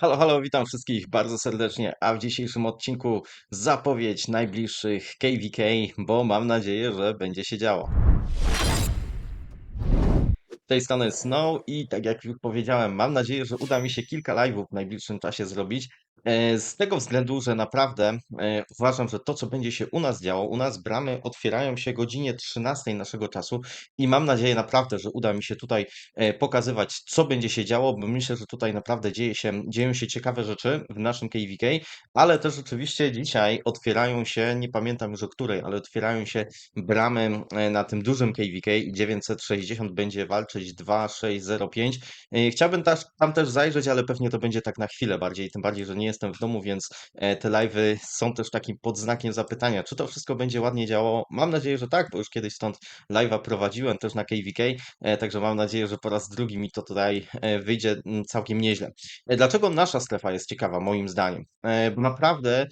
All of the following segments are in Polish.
Halo, halo, witam wszystkich bardzo serdecznie, a w dzisiejszym odcinku zapowiedź najbliższych KVK, bo mam nadzieję, że będzie się działo. Z tej strony Snow i tak jak już powiedziałem, mam nadzieję, że uda mi się kilka live'ów w najbliższym czasie zrobić. E, Z tego względu, że naprawdę e, uważam, że to, co będzie się u nas działo, u nas bramy otwierają się godzinie 13 naszego czasu i mam nadzieję naprawdę, że uda mi się tutaj e, pokazywać, co będzie się działo, bo myślę, że tutaj naprawdę dzieje się, dzieją się ciekawe rzeczy w naszym KVK, ale też oczywiście dzisiaj otwierają się, nie pamiętam już o której, ale otwierają się bramy na tym dużym KVK i 960 będzie walczyć 2605. E, Chciałbym tam też zajrzeć, ale pewnie to będzie tak na chwilę bardziej, tym bardziej, że nie jestem w domu, więc e, te live'y są też takim pod znakiem zapytania, czy to wszystko będzie ładnie działało. Mam nadzieję, że tak, bo już kiedyś stąd live'a prowadziłem też na KVK, e, także mam nadzieję, że po raz drugi mi to tutaj e, wyjdzie mm, całkiem nieźle. Dlaczego nasza strefa jest ciekawa, moim zdaniem? Bo naprawdę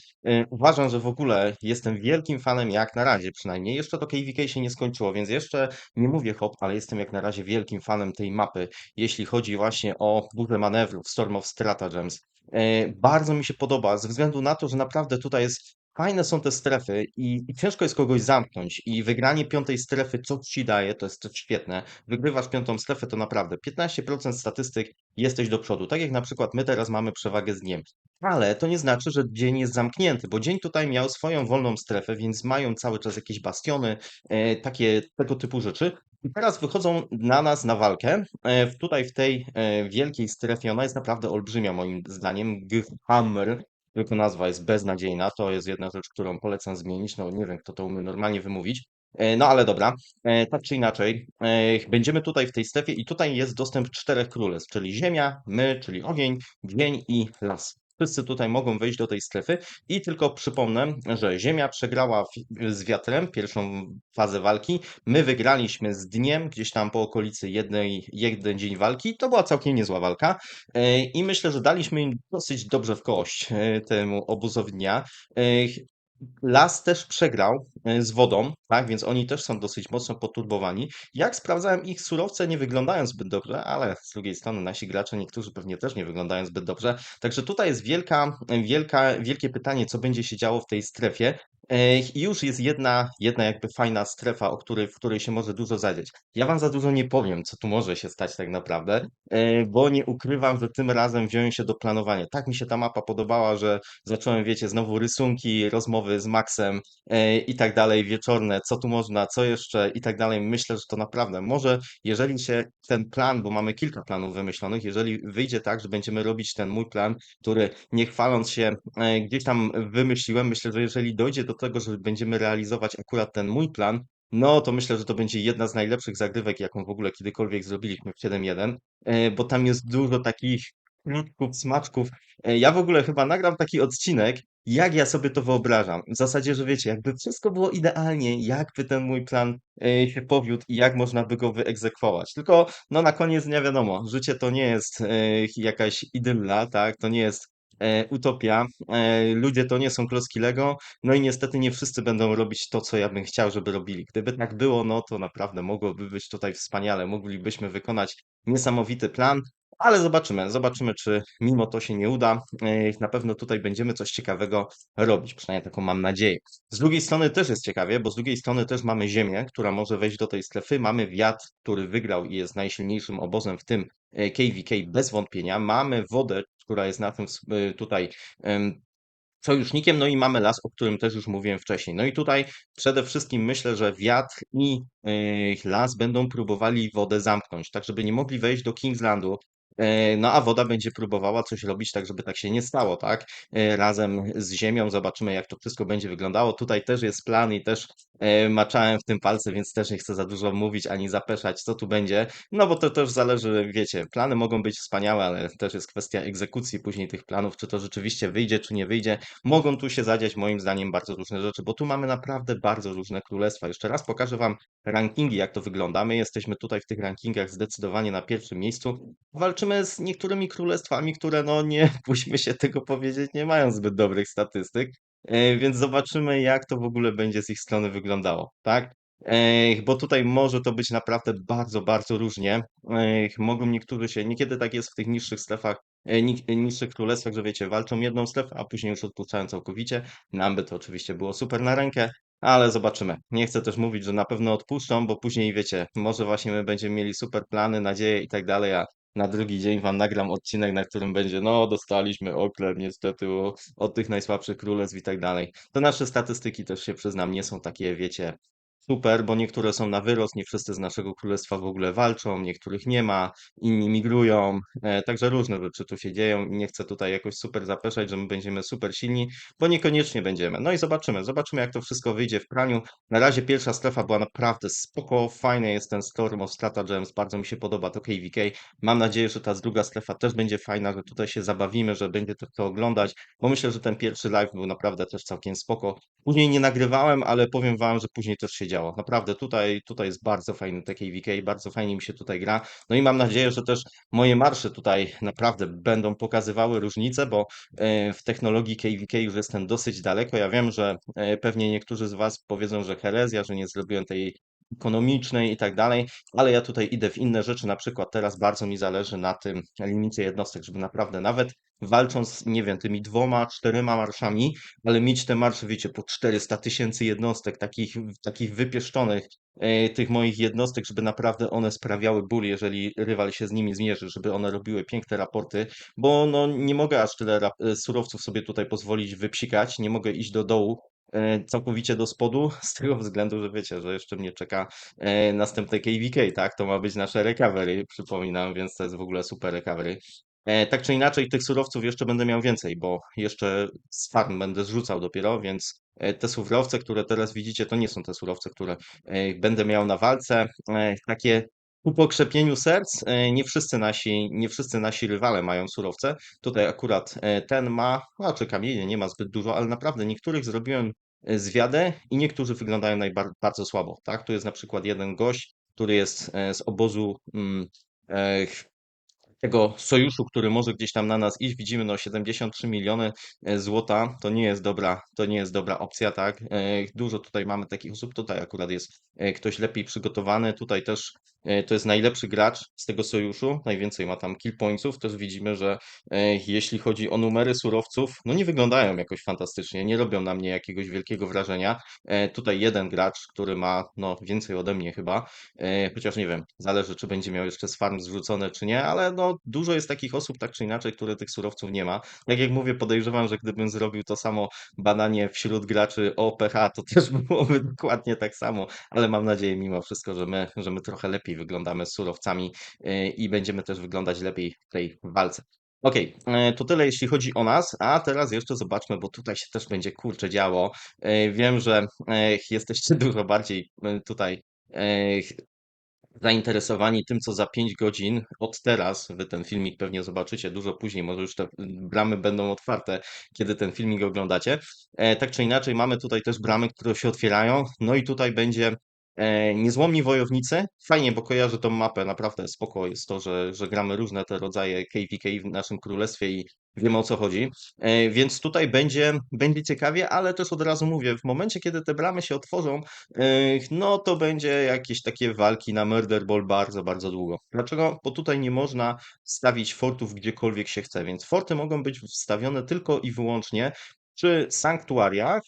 uważam, że w ogóle jestem wielkim fanem, jak na razie przynajmniej. Jeszcze to KVK się nie skończyło, więc jeszcze nie mówię hop, ale jestem jak na razie wielkim fanem tej mapy, jeśli chodzi właśnie o burzę manewrów, Storm of Stratagems. E, Bardzo mi się podoba, ze względu na to, że naprawdę tutaj jest Fajne są te strefy i, i ciężko jest kogoś zamknąć i wygranie piątej strefy, co ci daje, to jest też świetne. Wygrywasz piątą strefę, to naprawdę 15% statystyk jesteś do przodu. Tak jak na przykład my teraz mamy przewagę z dniem. Ale to nie znaczy, że dzień jest zamknięty, bo dzień tutaj miał swoją wolną strefę, więc mają cały czas jakieś bastiony, e, takie tego typu rzeczy. I teraz wychodzą na nas na walkę. E, tutaj w tej e, wielkiej strefie, ona jest naprawdę olbrzymia moim zdaniem. Ghammer, tylko nazwa jest beznadziejna. To jest jedna rzecz, którą polecam zmienić. No nie wiem, kto to umie normalnie wymówić. E, No ale dobra, E, tak czy inaczej, e, będziemy tutaj w tej strefie i tutaj jest dostęp czterech królestw, czyli ziemia, my, czyli ogień, dzień i las. Wszyscy tutaj mogą wejść do tej strefy i tylko przypomnę, że Ziemia przegrała z wiatrem pierwszą fazę walki. My wygraliśmy z dniem, gdzieś tam po okolicy jednej, jeden dzień walki. To była całkiem niezła walka e, i myślę, że daliśmy im dosyć dobrze w kość e, temu obuzowi dnia. Las też przegrał e, z wodą, tak, więc oni też są dosyć mocno poturbowani. Jak sprawdzałem, ich surowce nie wyglądają zbyt dobrze, ale z drugiej strony nasi gracze, niektórzy pewnie też nie wyglądają zbyt dobrze. Także tutaj jest wielka, wielka, wielkie pytanie, co będzie się działo w tej strefie. I już jest jedna, jedna jakby fajna strefa, o której, w której się może dużo zadzieć. Ja wam za dużo nie powiem, co tu może się stać tak naprawdę, e, bo nie ukrywam, że tym razem wziąłem się do planowania. Tak mi się ta mapa podobała, że zacząłem, wiecie, znowu rysunki, rozmowy z Maxem e, i tak dalej, wieczorne, co tu można, co jeszcze i tak dalej. Myślę, że to naprawdę może, jeżeli się ten plan, bo mamy kilka planów wymyślonych, jeżeli wyjdzie tak, że będziemy robić ten mój plan, który nie chwaląc się e, gdzieś tam wymyśliłem, myślę, że jeżeli dojdzie do tego, że będziemy realizować akurat ten mój plan, no to myślę, że to będzie jedna z najlepszych zagrywek, jaką w ogóle kiedykolwiek zrobiliśmy w 7.1, e, bo tam jest dużo takich krótków, smaczków. E, Ja w ogóle chyba nagram taki odcinek, jak ja sobie to wyobrażam. W zasadzie, że wiecie, jakby wszystko było idealnie, jakby ten mój plan e, się powiódł i jak można by go wyegzekwować. Tylko no na koniec dnia wiadomo, życie to nie jest jakaś idylla, tak? To nie jest utopia. E, ludzie to nie są klocki Lego, no i niestety nie wszyscy będą robić to, co ja bym chciał, żeby robili. Gdyby tak było, no to naprawdę mogłoby być tutaj wspaniale. Moglibyśmy wykonać niesamowity plan, ale zobaczymy, zobaczymy, czy mimo to się nie uda. E, Na pewno tutaj będziemy coś ciekawego robić, przynajmniej taką mam nadzieję. Z drugiej strony też jest ciekawie, bo z drugiej strony też mamy Ziemię, która może wejść do tej strefy. Mamy wiatr, który wygrał i jest najsilniejszym obozem w tym e, KVK bez wątpienia. Mamy wodę, która jest na tym e, tutaj em, sojusznikiem, no i mamy las, o którym też już mówiłem wcześniej. No i tutaj przede wszystkim myślę, że wiatr i e, las będą próbowali wodę zamknąć, tak żeby nie mogli wejść do Kingslandu. E, No a woda będzie próbowała coś robić tak, żeby tak się nie stało, tak? E, Razem z ziemią zobaczymy, jak to wszystko będzie wyglądało. Tutaj też jest plan i też maczałem w tym palce, więc też nie chcę za dużo mówić ani zapeszać, co tu będzie. No bo to też zależy, wiecie, plany mogą być wspaniałe, ale też jest kwestia egzekucji później tych planów, czy to rzeczywiście wyjdzie, czy nie wyjdzie. Mogą tu się zadziać moim zdaniem bardzo różne rzeczy, bo tu mamy naprawdę bardzo różne królestwa. Jeszcze raz pokażę wam rankingi, jak to wygląda. My jesteśmy tutaj w tych rankingach zdecydowanie na pierwszym miejscu. Walczymy z niektórymi królestwami, które no nie, bójmy się tego powiedzieć, nie mają zbyt dobrych statystyk. E, Więc zobaczymy, jak to w ogóle będzie z ich strony wyglądało, tak? Ech, bo tutaj może to być naprawdę bardzo, bardzo różnie. Ech, mogą niektórzy się niekiedy tak jest w tych niższych strefach, e, ni niższych królestwach, że wiecie, walczą jedną strefę, a później już odpuszczają całkowicie. Nam by to oczywiście było super na rękę, ale zobaczymy. Nie chcę też mówić, że na pewno odpuszczą, bo później wiecie, może właśnie my będziemy mieli super plany, nadzieje i tak dalej, a na drugi dzień wam nagram odcinek, na którym będzie, no dostaliśmy oklep niestety od tych najsłabszych królestw i tak dalej. To nasze statystyki też się przyznam, nie są takie, wiecie, Super, bo niektóre są na wyrost, nie wszyscy z naszego królestwa w ogóle walczą, niektórych nie ma, inni migrują, e, także różne rzeczy tu się dzieją i nie chcę tutaj jakoś super zapeszać, że my będziemy super silni, bo niekoniecznie będziemy. No i zobaczymy, zobaczymy jak to wszystko wyjdzie w praniu. Na razie pierwsza strefa była naprawdę spoko, fajny jest ten Storm of Stratagems, bardzo mi się podoba to KVK. Mam nadzieję, że ta druga strefa też będzie fajna, że tutaj się zabawimy, że będzie to kto oglądać, bo myślę, że ten pierwszy live był naprawdę też całkiem spoko. Później nie nagrywałem, ale powiem wam, że później też się działo. Naprawdę tutaj, tutaj jest bardzo fajny TKVK, bardzo fajnie mi się tutaj gra. No i mam nadzieję, że też moje marsze tutaj naprawdę będą pokazywały różnice, bo e, w technologii KVK już jestem dosyć daleko. Ja wiem, że e, pewnie niektórzy z was powiedzą, że herezja, że nie zrobiłem tej ekonomicznej i tak dalej, ale ja tutaj idę w inne rzeczy. Na przykład teraz bardzo mi zależy na tym limicie jednostek, żeby naprawdę nawet walcząc, nie wiem, tymi dwoma, czterema marszami, ale mieć te marsze, wiecie, po 400 tysięcy jednostek, takich, takich wypieszczonych, e, tych moich jednostek, żeby naprawdę one sprawiały ból, jeżeli rywal się z nimi zmierzy, żeby one robiły piękne raporty, bo no nie mogę aż tyle e, surowców sobie tutaj pozwolić wypsikać, nie mogę iść do dołu, całkowicie do spodu, z tego względu, że wiecie, że jeszcze mnie czeka e, następne KVK, tak? To ma być nasze recovery, przypominam, więc to jest w ogóle super recovery. E, tak czy inaczej, tych surowców jeszcze będę miał więcej, bo jeszcze z farm będę zrzucał dopiero, więc e, te surowce, które teraz widzicie, to nie są te surowce, które e, będę miał na walce. E, Takie ku pokrzepieniu serc, e, nie wszyscy nasi, nie wszyscy nasi rywale mają surowce. Tutaj akurat e, ten ma, a czy kamienie nie ma zbyt dużo, ale naprawdę niektórych zrobiłem e, zwiadę i niektórzy wyglądają najbar- bardzo słabo. Tak? Tu jest na przykład jeden gość, który jest e, z obozu mm, e, tego sojuszu, który może gdzieś tam na nas iść, widzimy no 73 miliony e, złota, to nie jest dobra, to nie jest dobra opcja, tak? E, Dużo tutaj mamy takich osób, tutaj akurat jest e, ktoś lepiej przygotowany, tutaj też to jest najlepszy gracz z tego sojuszu, najwięcej ma tam kill pointsów, też widzimy, że jeśli chodzi o numery surowców, no nie wyglądają jakoś fantastycznie, nie robią na mnie jakiegoś wielkiego wrażenia. Tutaj jeden gracz, który ma no więcej ode mnie chyba, Chociaż nie wiem, zależy, czy będzie miał jeszcze z farm zrzucone, czy nie, ale no, dużo jest takich osób, tak czy inaczej, które tych surowców nie ma. Jak jak mówię, podejrzewam, że gdybym zrobił to samo badanie wśród graczy o PH, to też byłoby dokładnie tak samo, ale mam nadzieję mimo wszystko, że my, że my trochę lepiej wyglądamy z surowcami e, i będziemy też wyglądać lepiej w tej walce. E, to tyle jeśli chodzi o nas, a teraz jeszcze zobaczmy, bo tutaj się też będzie kurczę działo. E, Wiem, że e, jesteście dużo bardziej tutaj zainteresowani tym, co za 5 godzin od teraz, wy ten filmik pewnie zobaczycie dużo później, może już te bramy będą otwarte, kiedy ten filmik oglądacie. E, tak czy inaczej, mamy tutaj też bramy, które się otwierają, no i tutaj będzie Niezłomni Wojownicy. Fajnie, bo kojarzę tą mapę, naprawdę spoko jest to, że, że gramy różne te rodzaje KVK w naszym królestwie i wiemy o co chodzi. E, więc tutaj będzie, będzie ciekawie, ale też od razu mówię, w momencie, kiedy te bramy się otworzą, Ech, No to będzie jakieś takie walki na Murder Ball bardzo, bardzo długo. Dlaczego? Bo tutaj nie można stawić fortów gdziekolwiek się chce, więc forty mogą być wstawione tylko i wyłącznie przy sanktuariach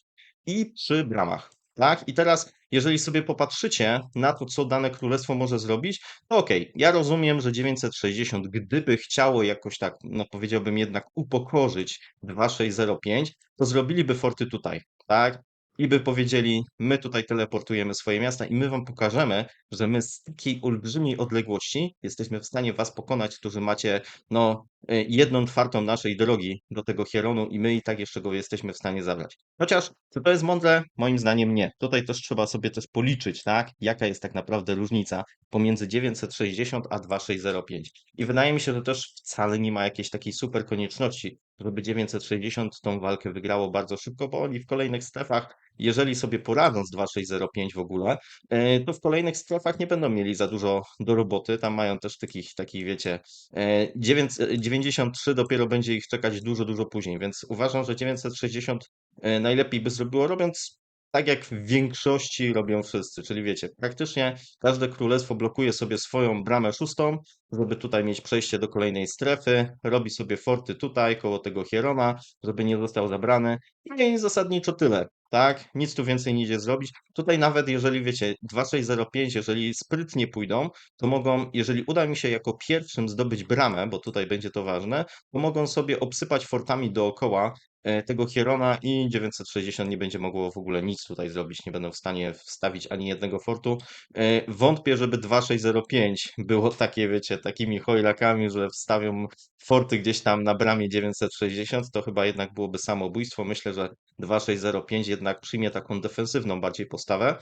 i przy bramach. Tak? I teraz, jeżeli sobie popatrzycie na to, co dane królestwo może zrobić, to okej, ja rozumiem, że 960, gdyby chciało jakoś tak, no powiedziałbym jednak upokorzyć 2605, to zrobiliby forty tutaj, tak? I by powiedzieli, my tutaj teleportujemy swoje miasta i my wam pokażemy, że my z takiej olbrzymiej odległości jesteśmy w stanie was pokonać, którzy macie no y, jedną czwartą naszej drogi do tego Hieronu i my i tak jeszcze go jesteśmy w stanie zabrać. Chociaż, czy to jest mądre? Moim zdaniem nie. Tutaj też trzeba sobie też policzyć, tak? Jaka jest tak naprawdę różnica pomiędzy 960 a 2605. I wydaje mi się, że też wcale nie ma jakiejś takiej super konieczności, żeby 960 tą walkę wygrało bardzo szybko, bo oni w kolejnych strefach jeżeli sobie poradzą z 2605 w ogóle, e, to w kolejnych strefach nie będą mieli za dużo do roboty. Tam mają też takich, takich wiecie, e, 9, e, 93 dopiero będzie ich czekać dużo, dużo później, więc uważam, że 960 e, najlepiej by zrobiło, robiąc tak jak w większości robią wszyscy, czyli wiecie, praktycznie każde królestwo blokuje sobie swoją bramę szóstą, żeby tutaj mieć przejście do kolejnej strefy, robi sobie forty tutaj, koło tego Hieroma, żeby nie został zabrany no i zasadniczo tyle, tak? Nic tu więcej nie idzie zrobić. Tutaj nawet jeżeli wiecie, 2605, jeżeli sprytnie pójdą, to mogą, jeżeli uda mi się jako pierwszym zdobyć bramę, bo tutaj będzie to ważne, to mogą sobie obsypać fortami dookoła e, tego Hierona i 960 nie będzie mogło w ogóle nic tutaj zrobić, nie będą w stanie wstawić ani jednego fortu. E, Wątpię, żeby 2605 było takie, wiecie, takimi chojrakami, że wstawią forty gdzieś tam na bramie 960, to chyba jednak byłoby samobójstwo. Myślę, że 2605 jednak przyjmie taką defensywną bardziej postawę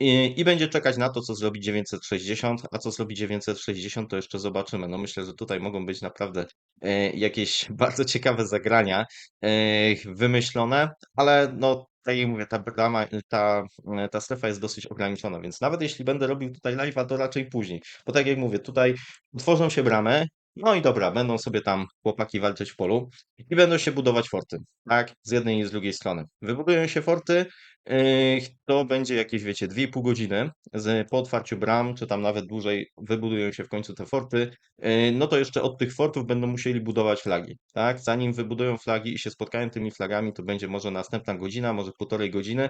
i, i będzie czekać na to, co zrobi 960, a co zrobi 960, to jeszcze zobaczymy. No myślę, że tutaj mogą być naprawdę e, jakieś bardzo ciekawe zagrania e, wymyślone, ale no tak jak mówię, ta brama, ta, ta strefa jest dosyć ograniczona, więc nawet jeśli będę robił tutaj live'a, to raczej później. Bo tak jak mówię, tutaj tworzą się bramy, no i dobra, będą sobie tam chłopaki walczyć w polu i będą się budować forty, tak? Z jednej i z drugiej strony. Wybudują się forty, to będzie jakieś, wiecie, 2,5 godziny po otwarciu bram, czy tam nawet dłużej wybudują się w końcu te forty, no to jeszcze od tych fortów będą musieli budować flagi, tak? Zanim wybudują flagi i się spotkają tymi flagami, to będzie może następna godzina, może półtorej godziny,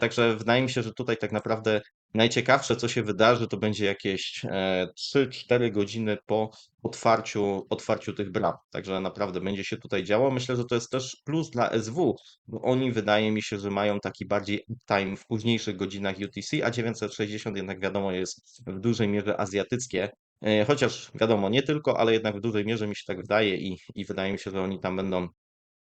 także wydaje mi się, że tutaj tak naprawdę najciekawsze, co się wydarzy, to będzie jakieś e, 3-4 godziny po otwarciu, otwarciu tych bram. Także naprawdę będzie się tutaj działo. Myślę, że to jest też plus dla SW, bo oni wydaje mi się, że mają taki bardziej time w późniejszych godzinach UTC, a 960 jednak wiadomo jest w dużej mierze azjatyckie. E, Chociaż wiadomo, nie tylko, ale jednak w dużej mierze mi się tak wydaje i, i wydaje mi się, że oni tam będą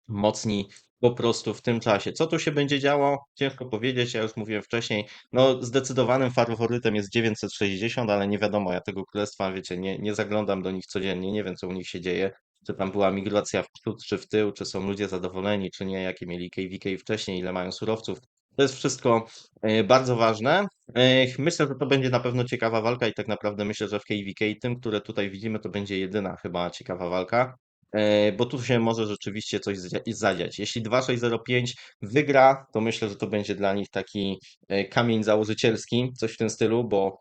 mocni po prostu w tym czasie. Co tu się będzie działo? Ciężko powiedzieć, ja już mówiłem wcześniej. No, zdecydowanym faworytem jest 960, ale nie wiadomo, ja tego królestwa, wiecie, nie, nie zaglądam do nich codziennie, nie wiem, co u nich się dzieje. Czy tam była migracja w przód, czy w tył, czy są ludzie zadowoleni, czy nie, jakie mieli KVK wcześniej, ile mają surowców. To jest wszystko e, bardzo ważne. E, Myślę, że to będzie na pewno ciekawa walka i tak naprawdę myślę, że w KVK tym, które tutaj widzimy, to będzie jedyna chyba ciekawa walka. E, bo tu się może rzeczywiście coś zadziać. Jeśli 2605 wygra, to myślę, że to będzie dla nich taki kamień założycielski, coś w tym stylu, bo,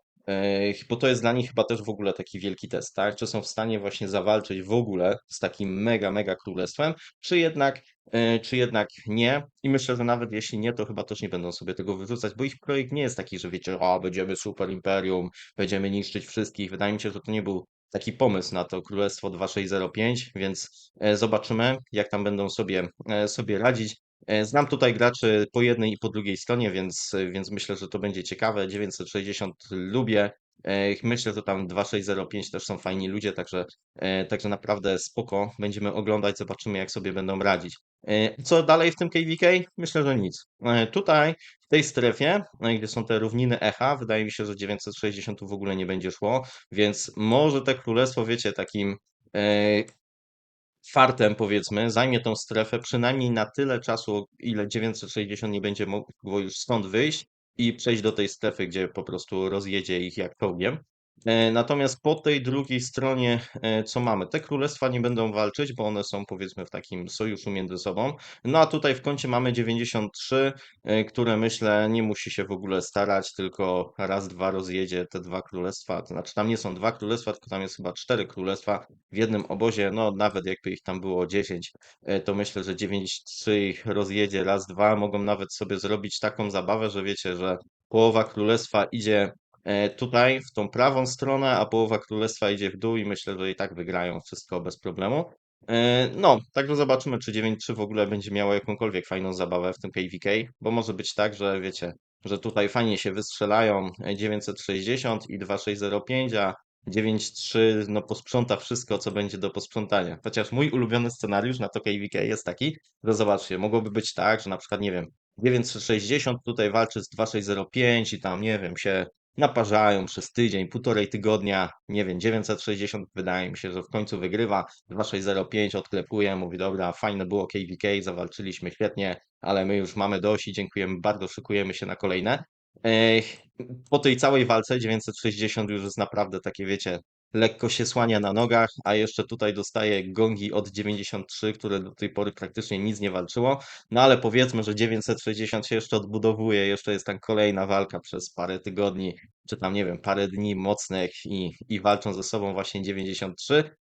bo to jest dla nich chyba też w ogóle taki wielki test, tak? Czy są w stanie właśnie zawalczyć w ogóle z takim mega, mega królestwem, czy jednak, e, czy jednak nie. I myślę, że nawet jeśli nie, to chyba też nie będą sobie tego wyrzucać, bo ich projekt nie jest taki, że wiecie, o, będziemy super imperium, będziemy niszczyć wszystkich. Wydaje mi się, że to nie był taki pomysł na to Królestwo 2605, więc e, zobaczymy, jak tam będą sobie, e, sobie radzić. E, Znam tutaj graczy po jednej i po drugiej stronie, więc, więc myślę, że to będzie ciekawe. 960 lubię. Myślę, że tam 2605 też są fajni ludzie, także, także naprawdę spoko. Będziemy oglądać, zobaczymy, jak sobie będą radzić. Co dalej w tym KVK? Myślę, że nic. Tutaj w tej strefie, gdzie są te równiny echa, wydaje mi się, że 960 w ogóle nie będzie szło, więc może te królestwo, wiecie, takim e, fartem powiedzmy, zajmie tą strefę przynajmniej na tyle czasu, ile 960 nie będzie mogło już stąd wyjść i przejść do tej strefy, gdzie po prostu rozjedzie ich jak czołgiem. E, Natomiast po tej drugiej stronie, e, co mamy? Te królestwa nie będą walczyć, bo one są powiedzmy w takim sojuszu między sobą. No a tutaj w kącie mamy 93, e, które myślę nie musi się w ogóle starać, tylko raz, dwa rozjedzie te dwa królestwa. To znaczy tam nie są dwa królestwa, tylko tam jest chyba cztery królestwa w jednym obozie. No nawet jakby ich tam było 10, to myślę, że 9-3 ich rozjedzie raz, dwa. Mogą nawet sobie zrobić taką zabawę, że wiecie, że połowa królestwa idzie tutaj w tą prawą stronę, a połowa królestwa idzie w dół i myślę, że i tak wygrają wszystko bez problemu. E, No, także zobaczymy, czy 9-3 w ogóle będzie miało jakąkolwiek fajną zabawę w tym KVK, bo może być tak, że wiecie, że tutaj fajnie się wystrzelają 960 i 2605, a 9-3 no posprząta wszystko, co będzie do posprzątania. Chociaż mój ulubiony scenariusz na to KVK jest taki, że zobaczcie, mogłoby być tak, że na przykład, nie wiem, 960 tutaj walczy z 2605 i tam, nie wiem, się naparzają przez tydzień, półtorej tygodnia, nie wiem, 960 wydaje mi się, że w końcu wygrywa, 2605 odklepuje, mówi dobra, fajne było KVK, zawalczyliśmy świetnie, ale my już mamy dość i dziękujemy bardzo, szykujemy się na kolejne. Po tej całej walce 960 już jest naprawdę takie, wiecie, lekko się słania na nogach, a jeszcze tutaj dostaje gongi od 93, które do tej pory praktycznie nic nie walczyło. No ale powiedzmy, że 960 się jeszcze odbudowuje, jeszcze jest tam kolejna walka przez parę tygodni, czy tam nie wiem, parę dni mocnych i, i walczą ze sobą właśnie 93.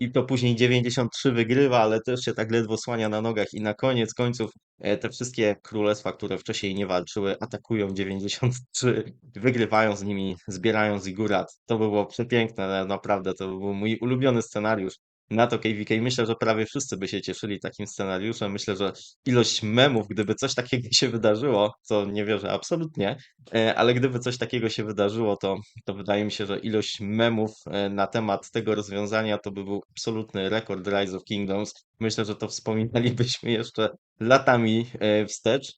I to później 93 wygrywa, ale też się tak ledwo słania na nogach i na koniec końców e, te wszystkie królestwa, które wcześniej nie walczyły, atakują 93, wygrywają z nimi, zbierają zigurat. To by było przepiękne, naprawdę, to by był mój ulubiony scenariusz na to KVK. Myślę, że prawie wszyscy by się cieszyli takim scenariuszem. Myślę, że ilość memów, gdyby coś takiego się wydarzyło, co nie wierzę absolutnie, e, ale gdyby coś takiego się wydarzyło, to, to wydaje mi się, że ilość memów e, na temat tego rozwiązania to by był absolutny rekord Rise of Kingdoms. Myślę, że to wspominalibyśmy jeszcze latami e, wstecz,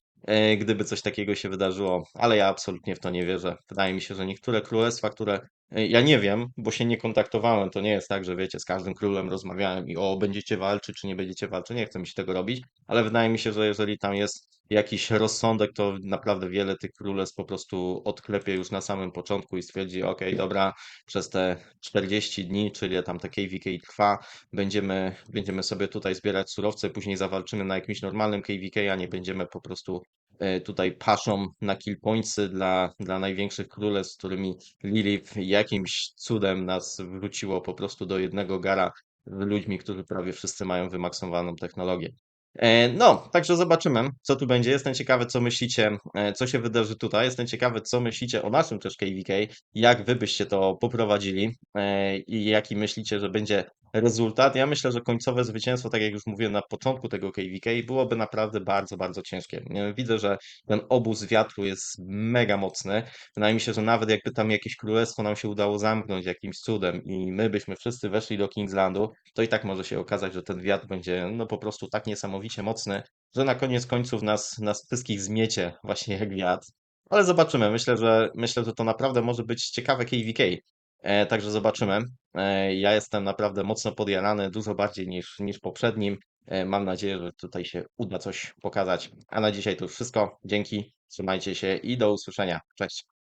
gdyby coś takiego się wydarzyło, ale ja absolutnie w to nie wierzę. Wydaje mi się, że niektóre królestwa, które ja nie wiem, bo się nie kontaktowałem, to nie jest tak, że wiecie, z każdym królem rozmawiałem i o, będziecie walczyć, czy nie będziecie walczyć, nie chcę mi się tego robić, ale wydaje mi się, że jeżeli tam jest jakiś rozsądek, to naprawdę wiele tych królestw po prostu odklepie już na samym początku i stwierdzi, ok, dobra, przez te 40 dni, czyli tam te KVK trwa, będziemy, będziemy sobie tutaj zbierać surowce, później zawalczymy na jakimś normalnym KVK, a nie będziemy po prostu e, tutaj paszą na kill pointsy dla, dla największych królestw, z którymi Lilith jakimś cudem nas wróciło po prostu do jednego gara ludźmi, którzy prawie wszyscy mają wymaksowaną technologię. E, No, także zobaczymy, co tu będzie. Jestem ciekawy, co myślicie, e, co się wydarzy tutaj. Jestem ciekawy, co myślicie o naszym też KVK, jak wy byście to poprowadzili e, i jaki myślicie, że będzie rezultat. Ja myślę, że końcowe zwycięstwo, tak jak już mówiłem na początku tego KVK, byłoby naprawdę bardzo, bardzo ciężkie. Widzę, że ten obóz wiatru jest mega mocny. Wydaje mi się, że nawet jakby tam jakieś królestwo nam się udało zamknąć jakimś cudem i my byśmy wszyscy weszli do Kingslandu, to i tak może się okazać, że ten wiatr będzie no po prostu tak niesamowicie mocny, że na koniec końców nas, nas wszystkich zmiecie właśnie jak wiatr. Ale zobaczymy. Myślę, że myślę, że to naprawdę może być ciekawe KVK. E, także zobaczymy. E, ja jestem naprawdę mocno podjarany, dużo bardziej niż, niż poprzednim. E, mam nadzieję, że tutaj się uda coś pokazać. A na dzisiaj to już wszystko. Dzięki, trzymajcie się i do usłyszenia. Cześć.